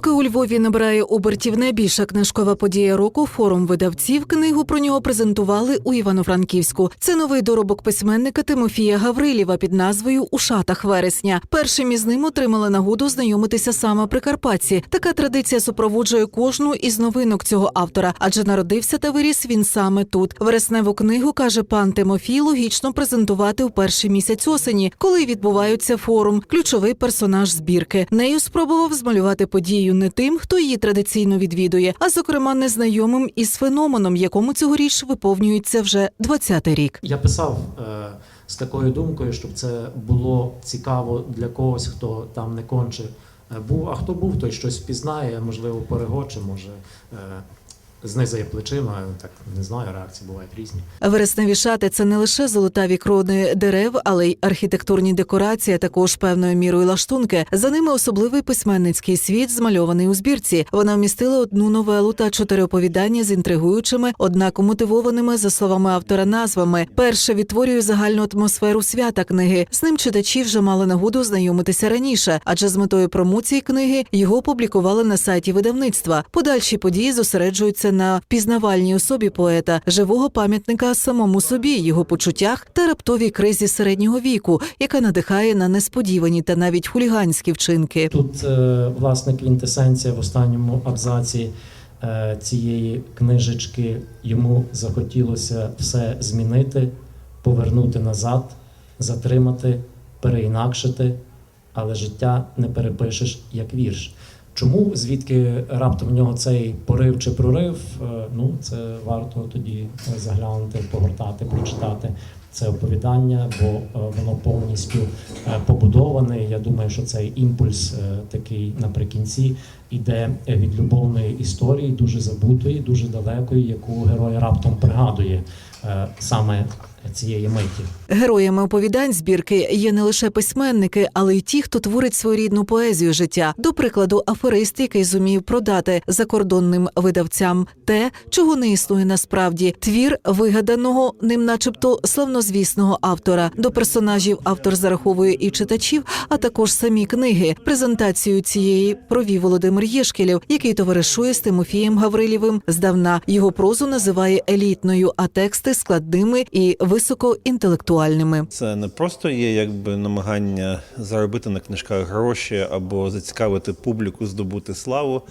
Поки у Львові набирає обертів найбільша книжкова подія року, форум видавців книгу про нього презентували у Івано-Франківську. Це новий доробок письменника Тимофія Гаврилєва під назвою У шатах вересня. Першим із ним отримали нагоду знайомитися саме прикарпатці. Така традиція супроводжує кожну із новинок цього автора, адже народився та виріс він саме тут. Вересневу книгу каже пан Тимофій, логічно презентувати в перший місяць осені, коли відбуваються форум, ключовий персонаж збірки. Нею спробував змалювати подію не тим, хто її традиційно відвідує, а зокрема незнайомим із феноменом, якому цьогоріч виповнюється вже 20-й рік. Я писав е, з такою думкою, щоб це було цікаво для когось, хто там не конче е, був. А хто був, той щось впізнає, можливо, перегоче, може е, знизає плечима. Так не знаю, реакції бувають різні. Вересневі шати це не лише золотаві крони дерев, але й архітектурні декорації, а також певною мірою лаштунки. За ними особливий письменницький світ, змальований у збірці. Вона вмістила одну новелу та чотири оповідання з інтригуючими, однак мотивованими за словами автора назвами. Перше відтворює загальну атмосферу свята книги. З ним читачі вже мали нагоду знайомитися раніше, адже з метою промоції книги його публікували на сайті видавництва. Подальші події зосереджуються на впізнавальній особі поета, живого пам'ятника самому собі, його почуттях та раптовій кризі середнього віку, яка надихає на несподівані та навіть хуліганські вчинки. Тут е, власне квінтесенція в останньому абзаці е, цієї книжечки. Йому захотілося все змінити, повернути назад, затримати, переінакшити, але життя не перепишеш як вірш. Чому звідки раптом в нього цей порив чи прорив? Е, Ну, це варто тоді заглянути, погортати, прочитати це оповідання, бо е, воно повністю е, побудоване. Я думаю, що цей імпульс е, такий наприкінці іде від любовної історії, дуже забутої, дуже далекої, яку герой раптом пригадує е, саме цієї миті. Героями оповідань збірки є не лише письменники, але й ті, хто творить своєрідну поезію життя. До прикладу, аферист, який зумів продати закордонним видавцям те, чого не існує насправді. Твір вигаданого ним, начебто, славнозвісного автора. До персонажів автор зараховує і читачів, а також самі книги. Презентацію цієї провів Володимир Єшкелєв, який товаришує з Тимофієм Гаврилєвим здавна. Його прозу називає елітною, а тексти складними і високоінтелектуальними. Це не просто є якби намагання заробити на книжках гроші або зацікавити публіку, здобути славу.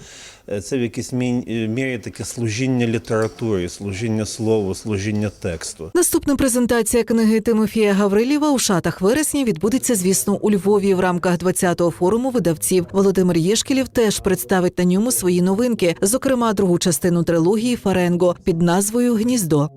Е, Це в якійсь мі- мірі таке служіння літературі, служіння слову, служіння тексту. Наступна презентація книги Тимофія Гаврилєва у шатах вересня відбудеться, звісно, у Львові в рамках 20-го форуму видавців. Володимир Єшкелєв теж представить на ньому свої новинки, зокрема другу частину трилогії Фаренго під назвою Гніздо.